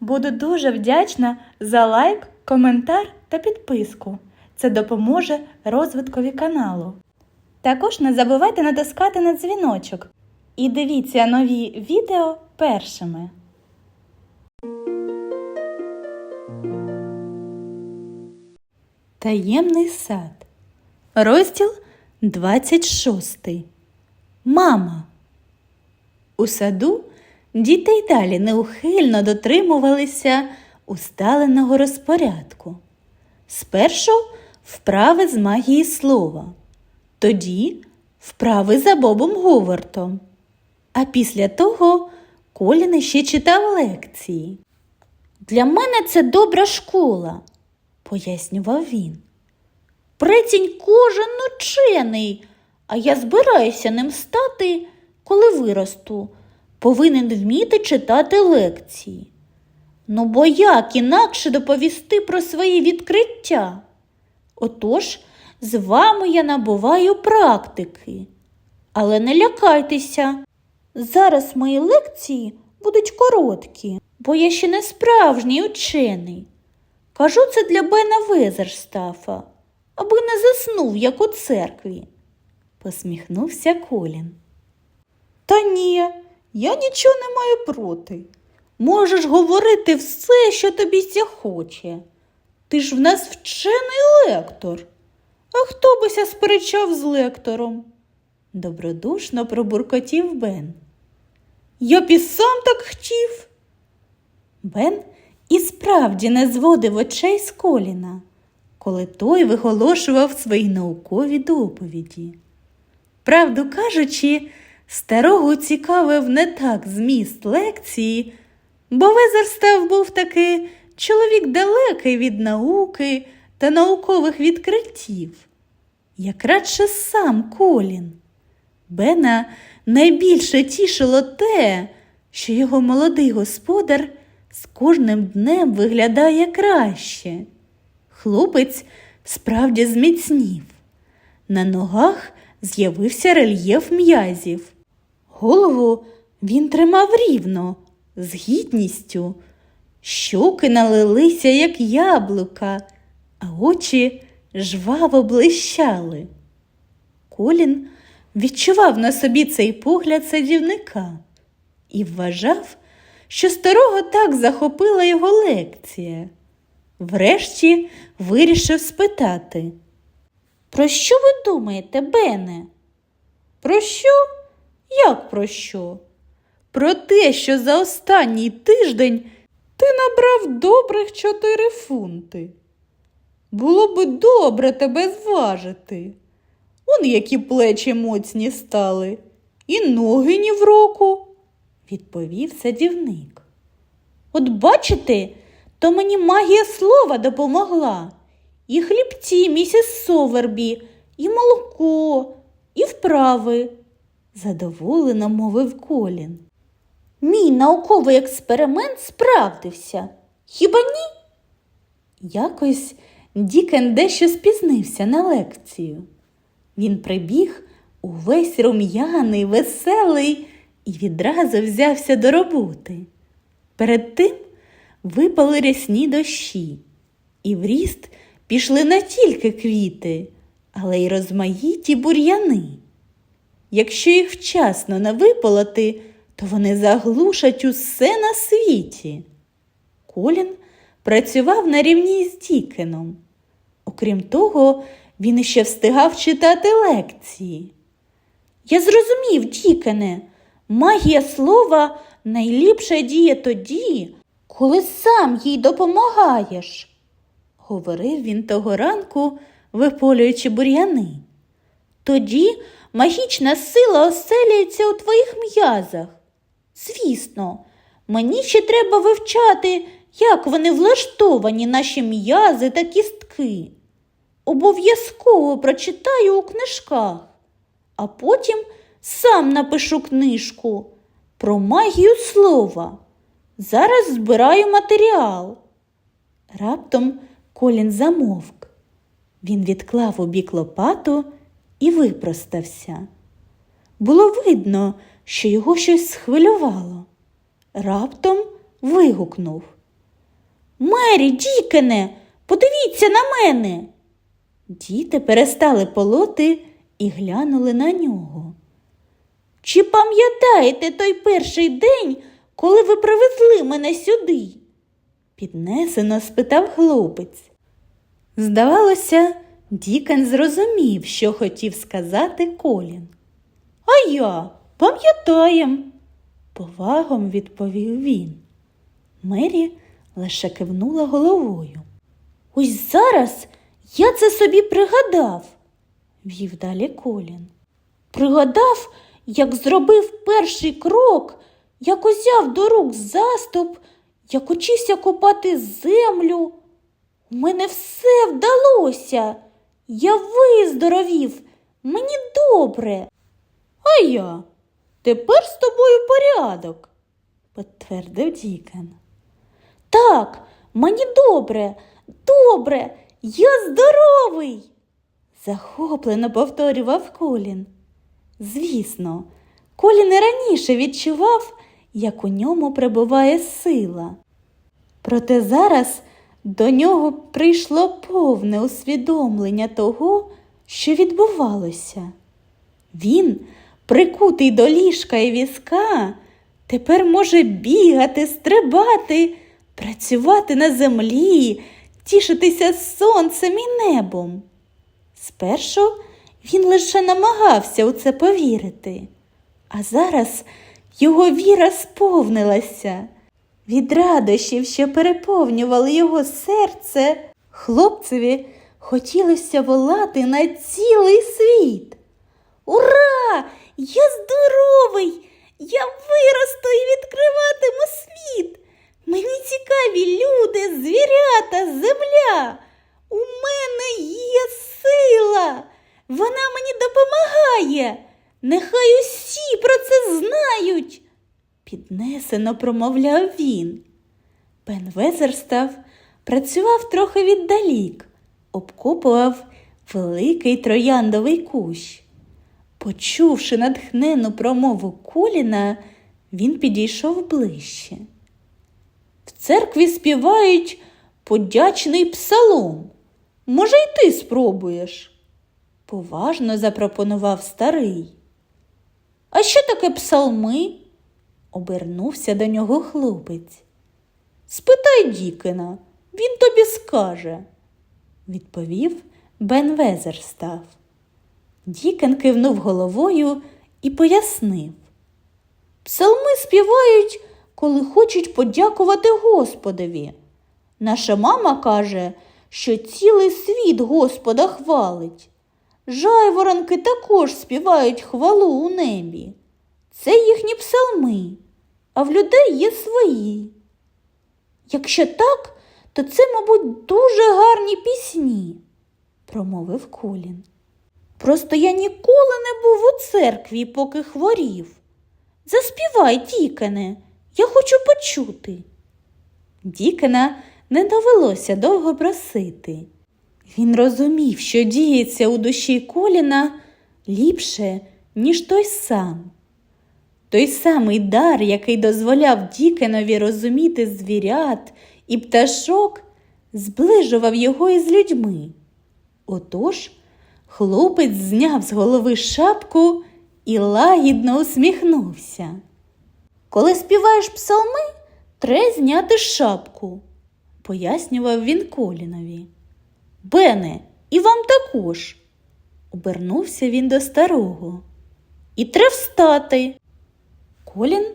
Буду дуже вдячна за лайк, коментар та підписку. Це допоможе розвиткові каналу. Також не забувайте натискати на дзвіночок і дивіться нові відео першими. Таємний сад. Розділ 26. Мама. У саду діти й далі неухильно дотримувалися усталеного розпорядку. Спершу вправи з магії слова, тоді вправи за Бобом Говартом. А після того Колін ще читав лекції. Для мене це добра школа, пояснював він. Прецінь кожен учений, а я збираюся ним стати, коли виросту. Повинен вміти читати лекції. Ну, бо як інакше доповісти про свої відкриття? Отож, з вами я набуваю практики. Але не лякайтеся. Зараз мої лекції будуть короткі, бо я ще не справжній учений. Кажу це для Бена Везерстафа, аби не заснув, як у церкві, посміхнувся Колін. Та ні, я нічого не маю проти. Можеш говорити все, що тобі захоче. Ти ж в нас вчений лектор. А хто бися сперечав з лектором? Добродушно пробуркотів Бен. Я б і сам так хотів. Бен і справді не зводив очей з коліна, коли той виголошував свої наукові доповіді. Правду кажучи, старого цікавив не так зміст лекції, бо Везерстав був таки чоловік далекий від науки та наукових відкриттів, як радше сам Колін. Бена найбільше тішило те, що його молодий господар з кожним днем виглядає краще. Хлопець справді зміцнів. На ногах з'явився рельєф м'язів. Голову він тримав рівно, з гідністю. Щоки налилися, як яблука, а очі жваво блищали. Колін відчував на собі цей погляд садівника і вважав, що старого так захопила його лекція. Врешті вирішив спитати. Про що ви думаєте, Бене? Про що? Як про що? Про те, що за останній тиждень ти набрав добрих чотири фунти. Було би добре тебе зважити. Он які плечі моцні стали, і ноги ні в року, відповів садівник. От бачите, то мені магія слова допомогла. І хлібці, місіс Совербі, і молоко, і вправи, задоволено мовив Колін. Мій науковий експеримент справдився. Хіба ні? Якось Дікен дещо спізнився на лекцію. Він прибіг увесь рум'яний, веселий і відразу взявся до роботи. Перед тим випали рясні дощі, і в ріст пішли не тільки квіти, але й розмаїті бур'яни. Якщо їх вчасно не виполоти, то вони заглушать усе на світі. Колін працював на рівні з Дікеном. Окрім того, він іще встигав читати лекції. Я зрозумів, Дікене, магія слова найліпша діє тоді, коли сам їй допомагаєш, говорив він того ранку, виполюючи бур'яни. Тоді магічна сила оселюється у твоїх м'язах. Звісно, мені ще треба вивчати, як вони влаштовані наші м'язи та кістки. Обов'язково прочитаю у книжках, а потім сам напишу книжку про магію слова. Зараз збираю матеріал. Раптом Колін замовк. Він відклав у бік лопату і випростався. Було видно, що його щось схвилювало. Раптом вигукнув. Мері, Дікене, подивіться на мене. Діти перестали полоти і глянули на нього. Чи пам'ятаєте той перший день, коли ви привезли мене сюди? піднесено спитав хлопець. Здавалося, Дікен зрозумів, що хотів сказати Колін. А я пам'ятаєм, повагом відповів він. Мері лише кивнула головою. Ось зараз я це собі пригадав, вів далі Колін. Пригадав, як зробив перший крок, як узяв до рук заступ, як учився копати землю. У мене все вдалося. Я виздоровів, мені добре. А я тепер з тобою порядок, підтвердив Дікен. Так, мені добре, добре, я здоровий, захоплено повторював Колін. Звісно, Колін і раніше відчував, як у ньому прибуває сила. Проте зараз до нього прийшло повне усвідомлення того, що відбувалося. Він, прикутий до ліжка і візка, тепер може бігати, стрибати, працювати на землі, тішитися сонцем і небом. Спершу він лише намагався у це повірити, а зараз його віра сповнилася. Від радощів, що переповнювали його серце, хлопцеві хотілося волати на цілий світ. Ура! Я здоровий! Я виросту і відкриватиму світ. Мені цікаві люди, звірята, земля. У мене є сила. Вона мені допомагає. Нехай усі про це знають піднесено промовляв він. Пен Везерстав працював трохи віддалік, обкопував великий трояндовий кущ. Почувши натхнену промову Коліна, він підійшов ближче. В церкві співають подячний псалом. Може, й ти спробуєш? поважно запропонував старий. А що таке псалми? Обернувся до нього хлопець. Спитай Дікена, він тобі скаже, відповів Бен Везерстав. Дікен кивнув головою і пояснив. Псалми співають, коли хочуть подякувати Господові. Наша мама каже, що цілий світ Господа хвалить. Жайворонки також співають хвалу у небі. Це їхні псалми, а в людей є свої. Якщо так, то це, мабуть, дуже гарні пісні, промовив Колін. Просто я ніколи не був у церкві, поки хворів. Заспівай, Дікене, я хочу почути. Дікена не довелося довго просити. Він розумів, що діється у душі Коліна ліпше, ніж той сам. Той самий дар, який дозволяв Дікенові розуміти звірят і пташок, зближував його із людьми. Отож хлопець зняв з голови шапку і лагідно усміхнувся. Коли співаєш псалми, треба зняти шапку, пояснював він Колінові. Бене, і вам також, обернувся він до старого. І треба встати. Колін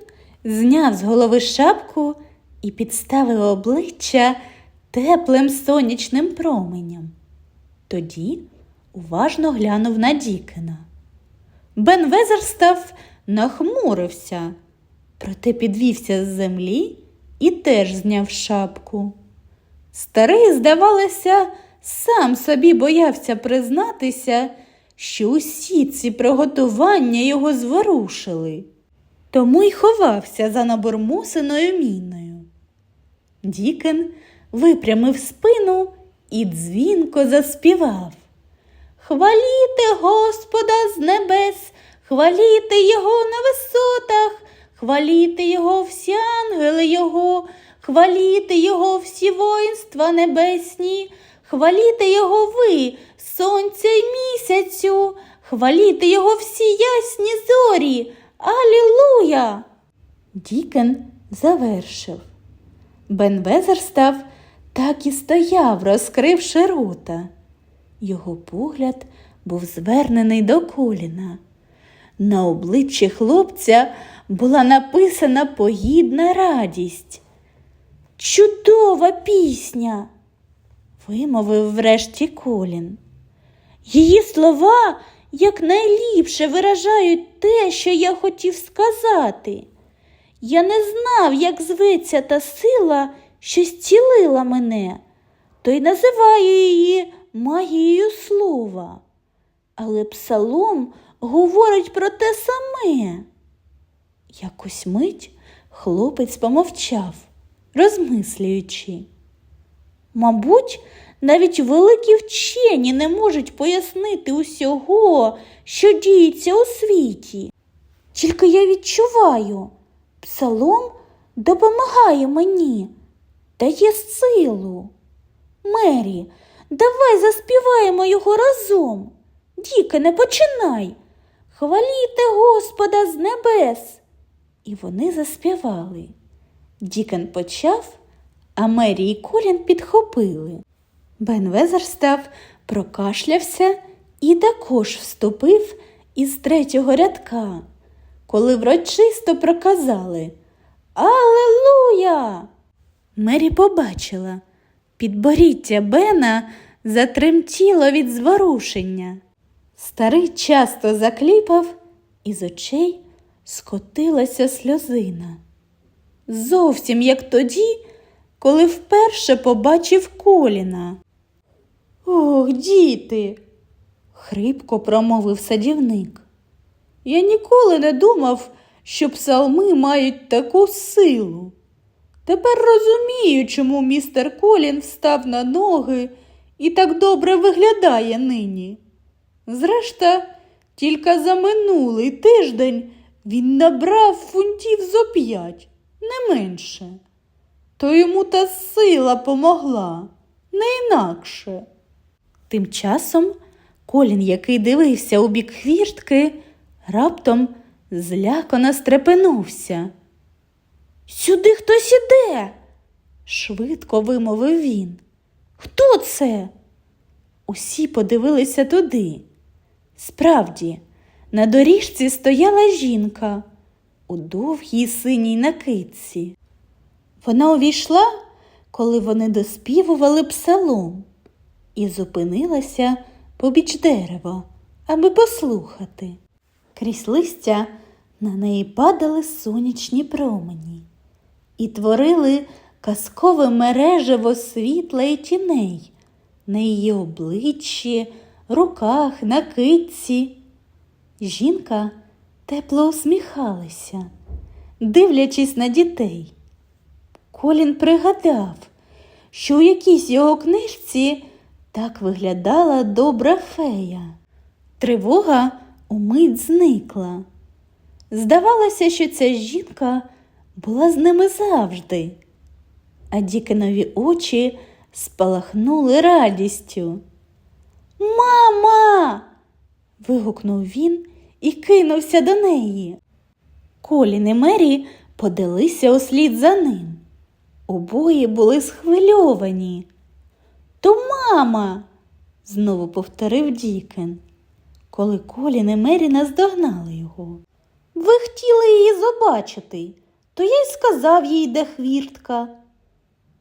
зняв з голови шапку і підставив обличчя теплим сонячним променям. Тоді уважно глянув на Дікена. Бен Везерстав нахмурився, проте підвівся з землі і теж зняв шапку. Старий, здавалося, сам собі боявся признатися, що усі ці приготування його зворушили тому й ховався за набурмусеною міною. Дікен випрямив спину і дзвінко заспівав. Хваліте Господа з небес, хваліте Його на висотах, хваліте Його всі ангели Його, хваліте його всі воїнства небесні, хваліте його ви, сонця й місяцю, хваліте його всі ясні зорі. Алілуя! Дікен завершив. Бен Везерстав так і стояв, розкривши рота. Його погляд був звернений до коліна. На обличчі хлопця була написана погідна радість. Чудова пісня, вимовив врешті Колін. Її слова якнайліпше виражають те, що я хотів сказати. Я не знав, як зветься та сила, що зцілила мене, то й називаю її магією слова. Але псалом говорить про те саме. Якось мить хлопець помовчав, розмислюючи. Мабуть, навіть великі вчені не можуть пояснити усього, що діється у світі. Тільки я відчуваю, псалом допомагає мені, дає силу. Мері, давай заспіваємо його разом. Діки, не починай. Хваліте Господа з небес. І вони заспівали. Дікен почав, а Мері і Колін підхопили. Бен Везерстав прокашлявся і також вступив із третього рядка, коли врочисто проказали Алелуя! Мері побачила, підборіття Бена затремтіло від зворушення. Старий часто закліпав, і з очей скотилася сльозина. Зовсім як тоді, коли вперше побачив коліна. Ох, діти, хрипко промовив садівник. Я ніколи не думав, що псалми мають таку силу. Тепер розумію, чому містер Колін встав на ноги і так добре виглядає нині. Зрешта, тільки за минулий тиждень він набрав фунтів зо п'ять, не менше. То йому та сила помогла, не інакше. Тим часом Колін, який дивився у бік хвіртки, раптом злякано стрепенувся. Сюди хтось іде, швидко вимовив він. Хто це? Усі подивилися туди. Справді, на доріжці стояла жінка у довгій синій накидці. Вона увійшла, коли вони доспівували псалом, і зупинилася побіч дерева, аби послухати. Крізь листя на неї падали сонячні промені і творили казкове мережево світла і тіней на її обличчі, руках, на китці. Жінка тепло усміхалася, дивлячись на дітей. Колін пригадав, що у якійсь його книжці так виглядала добра фея. Тривога умить зникла. Здавалося, що ця жінка була з ними завжди, а Дікенові очі спалахнули радістю. Мама. вигукнув він і кинувся до неї. Колін і Мері подалися услід за ним. Обоє були схвильовані. То мама, знову повторив Дікен, коли Колін і Мері наздогнали його. Ви хотіли її побачити, то я й сказав їй, де хвіртка.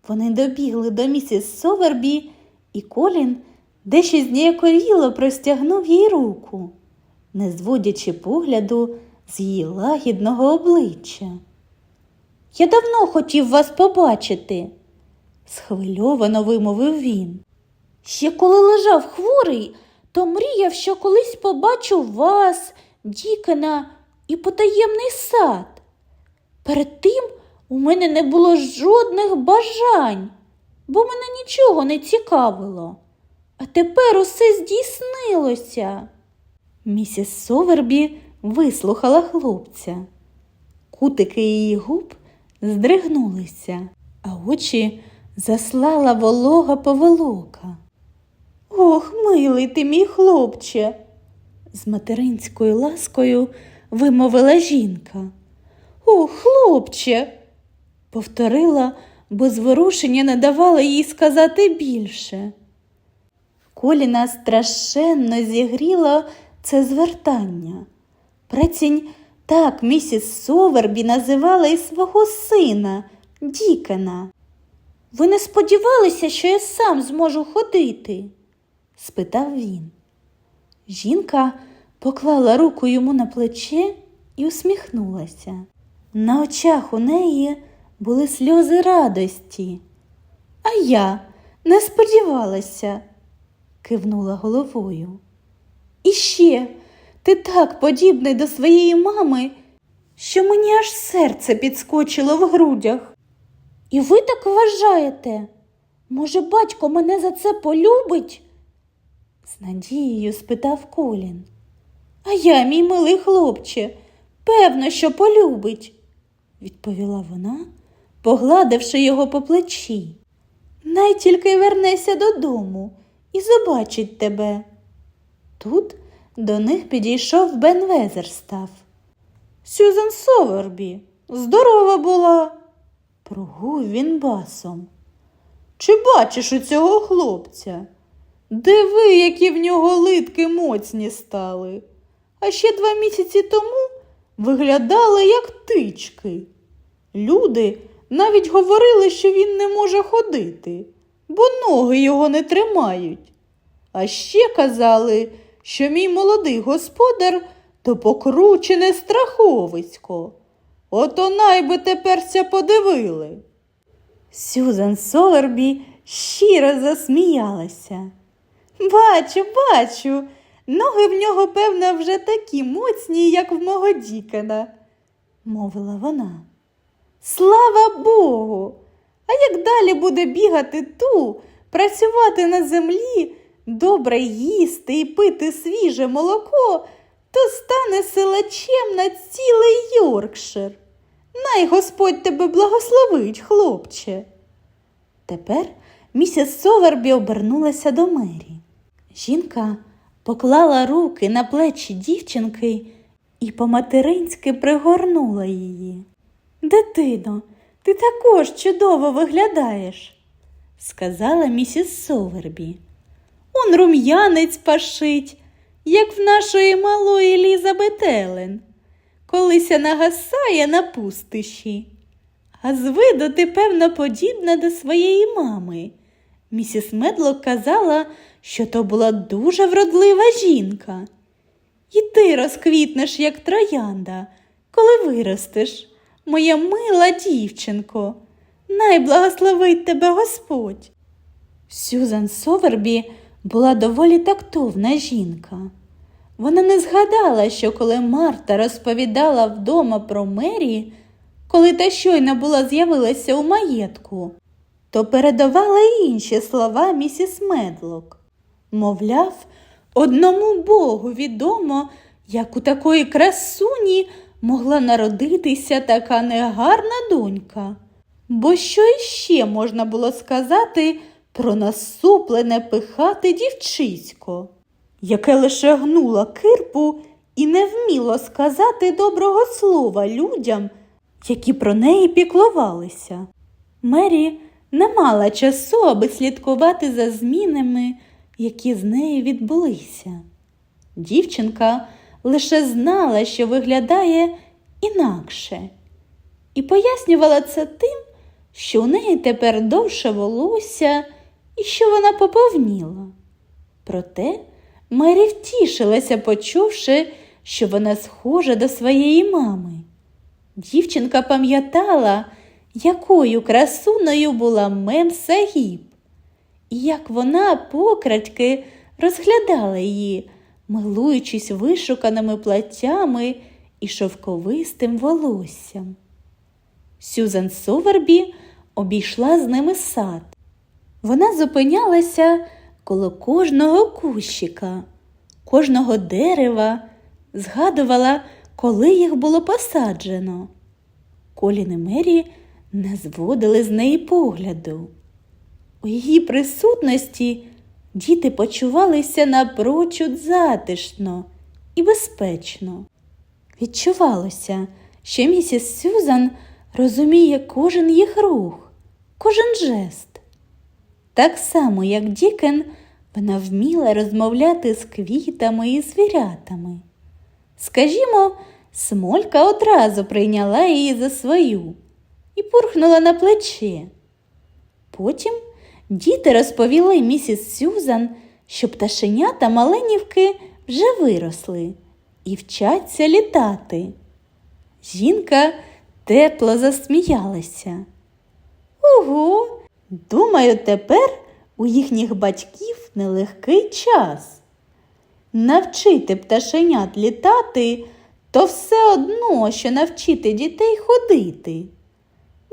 Вони добігли до місіс Совербі, і Колін дещо зніяковіло простягнув їй руку, не зводячи погляду з її лагідного обличчя. Я давно хотів вас побачити, схвильовано вимовив він. Ще коли лежав хворий, то мріяв, що колись побачу вас, Дікена і потаємний сад. Перед тим у мене не було жодних бажань, бо мене нічого не цікавило. А тепер усе здійснилося. Місіс Совербі вислухала хлопця. Кутики її губ здригнулися. а очі заслала волога поволока. Ох, милий ти мій хлопче, з материнською ласкою вимовила жінка. О, хлопче, повторила, бо зворушення не давало їй сказати більше. Коліна страшенно зігріло це звертання. Прецінь так місіс Совербі називала і свого сина, Дікена. Ви не сподівалися, що я сам зможу ходити? спитав він. Жінка поклала руку йому на плече і усміхнулася. На очах у неї були сльози радості. А я не сподівалася, кивнула головою. І ще ти так подібний до своєї мами, що мені аж серце підскочило в грудях. І ви так вважаєте? Може, батько мене за це полюбить? з надією спитав Колін. А я, мій милий хлопче, певно, що полюбить, відповіла вона, погладивши його по плечі. Най тільки вернеся додому і побачить тебе. Тут до них підійшов Бен Везерстав. Сюзан Совербі, здорова була, прогув він басом. Чи бачиш у цього хлопця? Диви, які в нього литки моцні стали. А ще два місяці тому виглядали як тички. Люди навіть говорили, що він не може ходити, бо ноги його не тримають. А ще казали, що мій молодий господар то покручене страховисько. Ото найби теперся подивили. Сюзан Солербі щиро засміялася. Бачу, бачу, ноги в нього, певно, вже такі моцні, як в мого Дікена, мовила вона. Слава Богу! А як далі буде бігати ту, працювати на землі, добре їсти і пити свіже молоко, то стане силачем на цілий Йоркшир. Най Господь тебе благословить, хлопче. Тепер місіс Совербі обернулася до Мері. Жінка поклала руки на плечі дівчинки і по-материнськи пригорнула її. Дитино, ти також чудово виглядаєш, сказала місіс Совербі. Он рум'янець пашить, як в нашої малої Елізабет Елен, колися нагасає на пустищі. А з виду ти, певно, подібна до своєї мами. Місіс Медлок казала, що то була дуже вродлива жінка. І ти розквітнеш, як троянда, коли виростеш, моя мила дівчинко. Най благословить тебе Господь. Сюзан Совербі була доволі тактовна жінка. Вона не згадала, що коли Марта розповідала вдома про Мері, коли та щойно була з'явилася у маєтку, то передавала інші слова місіс Медлок. Мовляв, одному Богу відомо, як у такої красуні могла народитися така негарна донька. Бо що іще можна було сказати про насуплене пихате дівчисько, яке лише гнуло кирпу і не вміло сказати доброго слова людям, які про неї піклувалися. Мері не мала часу, аби слідкувати за змінами, які з нею відбулися. Дівчинка лише знала, що виглядає інакше, і пояснювала це тим, що у неї тепер довше волосся і що вона поповніла. Проте Мері втішилася, почувши, що вона схожа до своєї мами. Дівчинка пам'ятала, якою красуною була Мем Сагіб, і як вона покрадьки розглядала її, милуючись вишуканими платтями і шовковистим волоссям. Сюзан Совербі обійшла з ними сад. Вона зупинялася коло кожного кущика, кожного дерева, згадувала, коли їх було посаджено. Колін і Мері не зводили з неї погляду. У її присутності діти почувалися напрочуд затишно і безпечно. Відчувалося, що місіс Сюзан розуміє кожен їх рух, кожен жест. Так само, як Дікен, вона вміла розмовляти з квітами і звірятами. Скажімо, Смолька одразу прийняла її за свою і пурхнула на плече. Потім діти розповіли місіс Сюзан, що пташенята маленівки вже виросли і вчаться літати. Жінка тепло засміялася. Ого, думаю, тепер у їхніх батьків нелегкий час. Навчити пташенят літати то все одно, що навчити дітей ходити.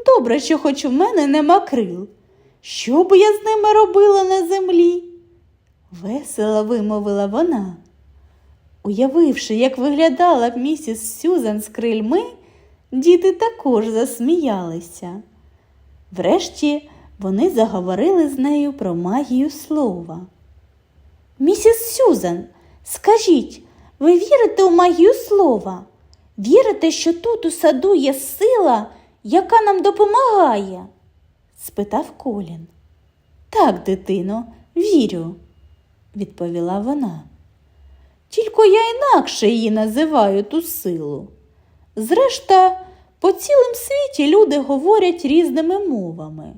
Добре, що хоч у мене нема крил. Що б я з ними робила на землі? Весело вимовила вона. Уявивши, як виглядала місіс Сюзан з крильми, діти також засміялися. Врешті вони заговорили з нею про магію слова. Місіс Сюзан, скажіть, ви вірите у магію слова? Вірите, що тут у саду є сила, яка нам допомагає? спитав Колін. Так, дитино, вірю, відповіла вона. Тільки я інакше її називаю ту силу. Зрешта, по цілому світі люди говорять різними мовами,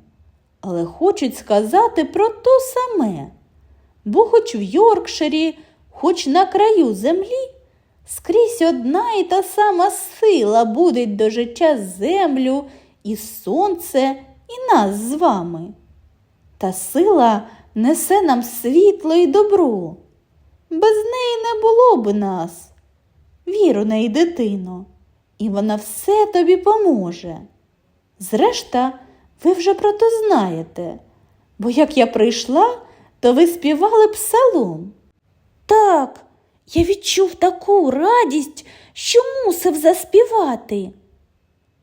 але хочуть сказати про то саме. Бо хоч в Йоркширі, хоч на краю землі, скрізь одна і та сама сила будить до життя землю і сонце, і нас з вами. Та сила несе нам світло і добро. Без неї не було б нас. Вір у неї, дитино, і вона все тобі поможе. Зрешта, ви вже про то знаєте, бо як я прийшла, то ви співали псалом. Так, я відчув таку радість, що мусив заспівати,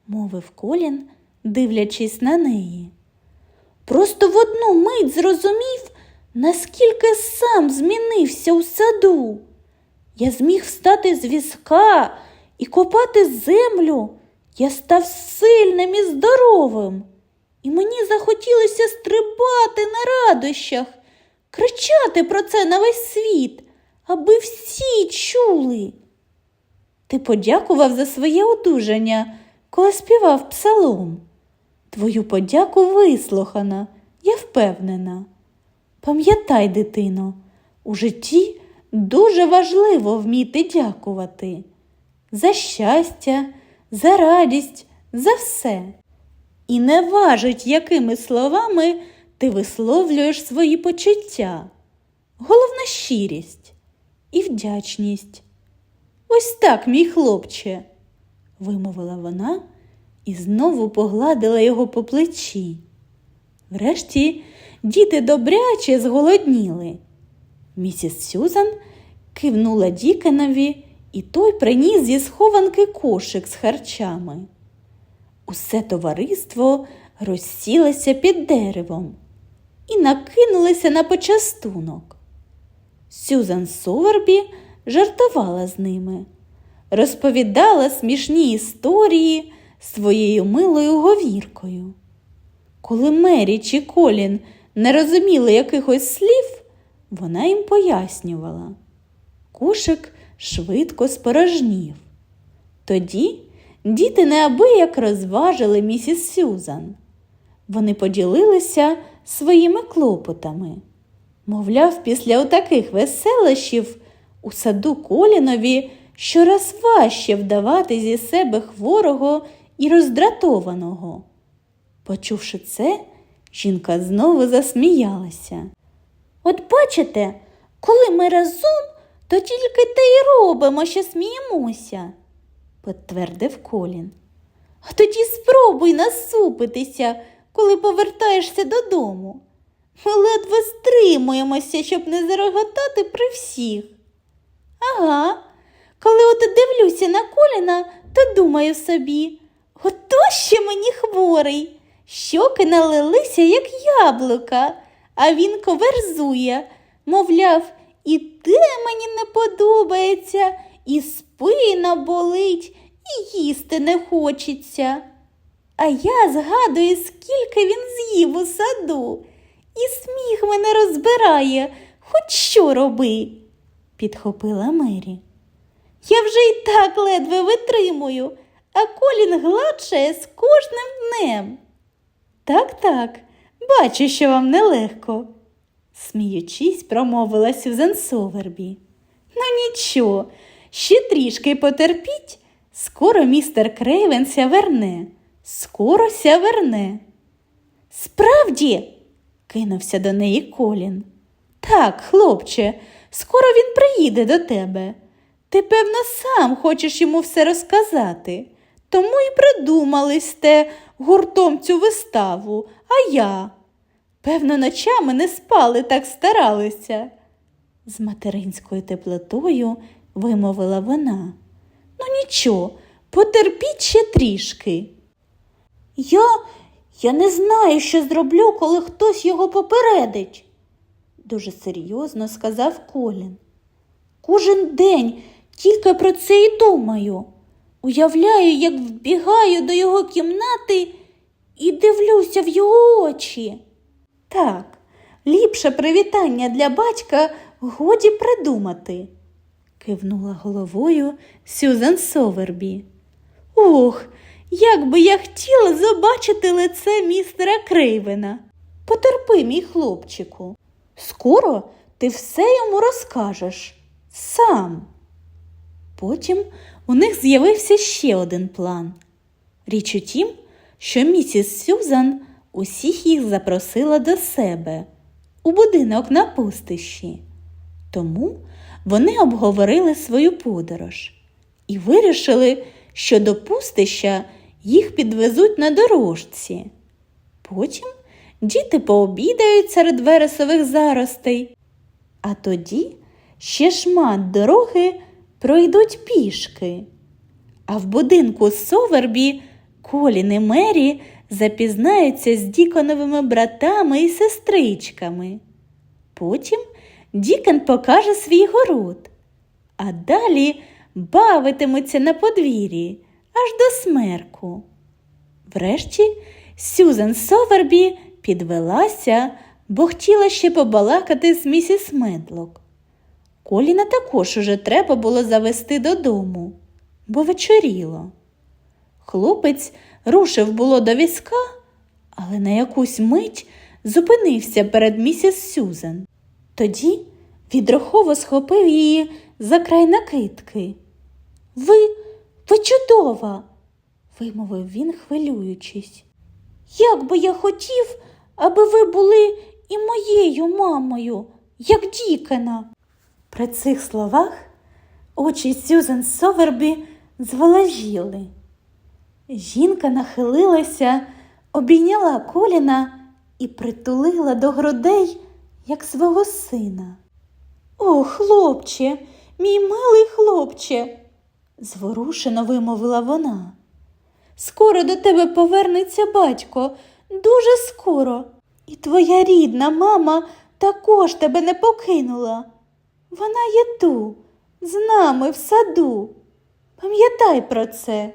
мовив Колін, дивлячись на неї. Просто в одну мить зрозумів, наскільки сам змінився у саду. Я зміг встати з візка і копати землю. Я став сильним і здоровим, і мені захотілося стрибати на радощах, кричати про це на весь світ, аби всі чули. Ти подякував за своє одужання, коли співав псалом. Твою подяку вислухана, я впевнена. Пам'ятай, дитино, у житті дуже важливо вміти дякувати за щастя, за радість, за все. І не важить, якими словами ти висловлюєш свої почуття. Головна щирість і вдячність. Ось так, мій хлопче, вимовила вона і знову погладила його по плечі. Врешті діти добряче зголодніли. Місіс Сюзан кивнула Дікенові, і той приніс зі схованки кошик з харчами. Усе товариство розсілося під деревом і накинулося на почастунок. Сюзан Совербі жартувала з ними, розповідала смішні історії своєю милою говіркою. Коли Мері чи Колін не розуміли якихось слів, вона їм пояснювала. Кошик швидко спорожнів. Тоді діти неабияк розважили місіс Сюзан. Вони поділилися своїми клопотами. Мовляв, після отаких веселощів у саду Колінові щораз важче вдавати зі себе хворого і роздратованого. Почувши це, жінка знову засміялася. От бачите, коли ми разом, то тільки те й робимо, що сміємося, підтвердив Колін. А тоді спробуй насупитися, коли повертаєшся додому. Ми ледве стримуємося, щоб не зароготати при всіх. Ага, коли от дивлюся на коліна, то думаю собі, Ото ще мені хворий. Щоки налилися, як яблука, а він коверзує, мовляв, і те мені не подобається, і спина болить, і їсти не хочеться. А я згадую, скільки він з'їв у саду, і сміх мене розбирає, хоч що роби, підхопила Мері. Я вже й так ледве витримую, а Колін гладшає з кожним днем. Так, так, бачу, що вам нелегко, сміючись, промовила Сюзан Совербі. Ну нічого, ще трішки потерпіть, скоро містер Крейвенся верне, скоро ся верне. Справді, кинувся до неї Колін. Так, хлопче, скоро він приїде до тебе. Ти, певно, сам хочеш йому все розказати. Тому й придумали сте гуртом цю виставу, а я. Певно, ночами не спали, так старалися. З материнською теплотою вимовила вона. Ну нічого, потерпіть ще трішки. Я, я не знаю, що зроблю, коли хтось його попередить, дуже серйозно сказав Колін. Кожен день тільки про це і думаю. Уявляю, як вбігаю до його кімнати і дивлюся в його очі. Так, ліпше привітання для батька годі придумати, кивнула головою Сюзан Совербі. Ох, як би я хотіла побачити лице містера Крейвена. Потерпи, мій хлопчику. Скоро ти все йому розкажеш сам. Потім у них з'явився ще один план. Річ у тім, що місіс Сюзан усіх їх запросила до себе у будинок на пустищі. Тому вони обговорили свою подорож і вирішили, що до пустища їх підвезуть на дорожці. Потім діти пообідають серед вересових заростей, а тоді ще шмат дороги пройдуть пішки. А в будинку Совербі Колін і Мері запізнаються з Діконовими братами і сестричками. Потім Дікон покаже свій город, а далі бавитимуться на подвір'ї аж до смерку. Врешті Сюзан Совербі підвелася, бо хотіла ще побалакати з місіс Медлок. Коліна також уже треба було завести додому, бо вечоріло. Хлопець рушив було до візка, але на якусь мить зупинився перед місіс Сюзан. Тоді відрохово схопив її за край накидки. Ви, ви чудова, вимовив він, хвилюючись. Як би я хотів, аби ви були і моєю мамою, як Дікена. При цих словах очі Сюзан Совербі зволожіли. Жінка нахилилася, обійняла коліна і притулила до грудей, як свого сина. О, хлопче, мій милий хлопче, зворушено вимовила вона. Скоро до тебе повернеться батько, дуже скоро. І твоя рідна мама також тебе не покинула. Вона є ту, з нами в саду. Пам'ятай про це.